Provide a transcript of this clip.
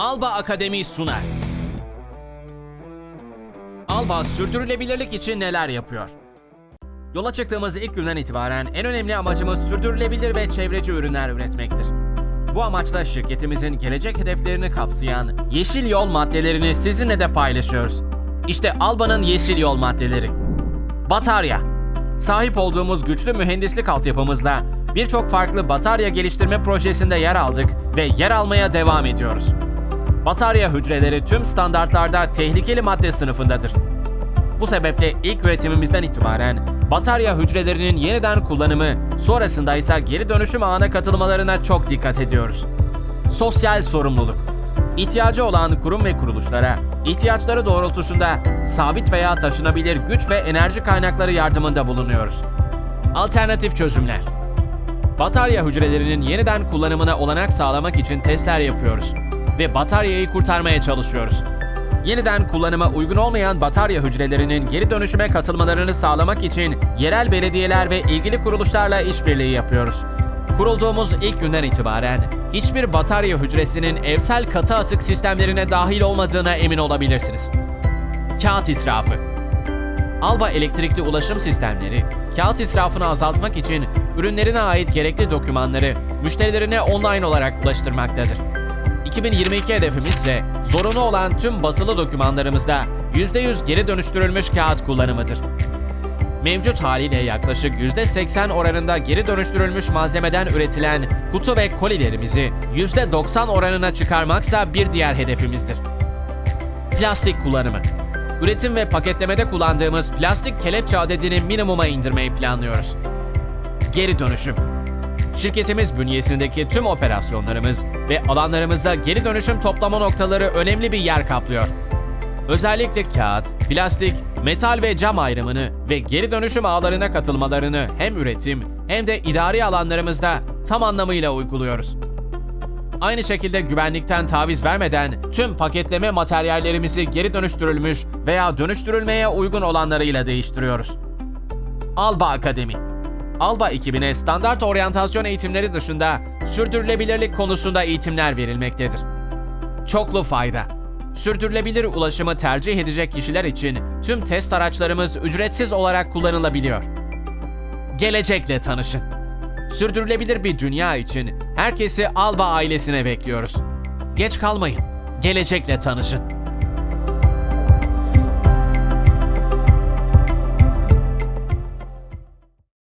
Alba Akademi sunar. Alba sürdürülebilirlik için neler yapıyor? Yola çıktığımız ilk günden itibaren en önemli amacımız sürdürülebilir ve çevreci ürünler üretmektir. Bu amaçla şirketimizin gelecek hedeflerini kapsayan Yeşil Yol maddelerini sizinle de paylaşıyoruz. İşte Alba'nın Yeşil Yol maddeleri. Batarya. Sahip olduğumuz güçlü mühendislik altyapımızla birçok farklı batarya geliştirme projesinde yer aldık ve yer almaya devam ediyoruz. Batarya hücreleri tüm standartlarda tehlikeli madde sınıfındadır. Bu sebeple ilk üretimimizden itibaren batarya hücrelerinin yeniden kullanımı, sonrasında ise geri dönüşüm ağına katılmalarına çok dikkat ediyoruz. Sosyal sorumluluk. İhtiyacı olan kurum ve kuruluşlara, ihtiyaçları doğrultusunda sabit veya taşınabilir güç ve enerji kaynakları yardımında bulunuyoruz. Alternatif çözümler. Batarya hücrelerinin yeniden kullanımına olanak sağlamak için testler yapıyoruz ve bataryayı kurtarmaya çalışıyoruz. Yeniden kullanıma uygun olmayan batarya hücrelerinin geri dönüşüme katılmalarını sağlamak için yerel belediyeler ve ilgili kuruluşlarla işbirliği yapıyoruz. Kurulduğumuz ilk günden itibaren hiçbir batarya hücresinin evsel katı atık sistemlerine dahil olmadığına emin olabilirsiniz. Kağıt israfı Alba elektrikli ulaşım sistemleri, kağıt israfını azaltmak için ürünlerine ait gerekli dokümanları müşterilerine online olarak ulaştırmaktadır. 2022 hedefimiz ise zorunlu olan tüm basılı dokümanlarımızda %100 geri dönüştürülmüş kağıt kullanımıdır. Mevcut haliyle yaklaşık %80 oranında geri dönüştürülmüş malzemeden üretilen kutu ve kolilerimizi %90 oranına çıkarmaksa bir diğer hedefimizdir. Plastik kullanımı. Üretim ve paketlemede kullandığımız plastik kelepçe adedini minimuma indirmeyi planlıyoruz. Geri dönüşüm. Şirketimiz bünyesindeki tüm operasyonlarımız ve alanlarımızda geri dönüşüm toplama noktaları önemli bir yer kaplıyor. Özellikle kağıt, plastik, metal ve cam ayrımını ve geri dönüşüm ağlarına katılmalarını hem üretim hem de idari alanlarımızda tam anlamıyla uyguluyoruz. Aynı şekilde güvenlikten taviz vermeden tüm paketleme materyallerimizi geri dönüştürülmüş veya dönüştürülmeye uygun olanlarıyla değiştiriyoruz. Alba Akademi Alba ekibine standart oryantasyon eğitimleri dışında sürdürülebilirlik konusunda eğitimler verilmektedir. Çoklu fayda. Sürdürülebilir ulaşımı tercih edecek kişiler için tüm test araçlarımız ücretsiz olarak kullanılabiliyor. Gelecekle tanışın. Sürdürülebilir bir dünya için herkesi Alba ailesine bekliyoruz. Geç kalmayın. Gelecekle tanışın.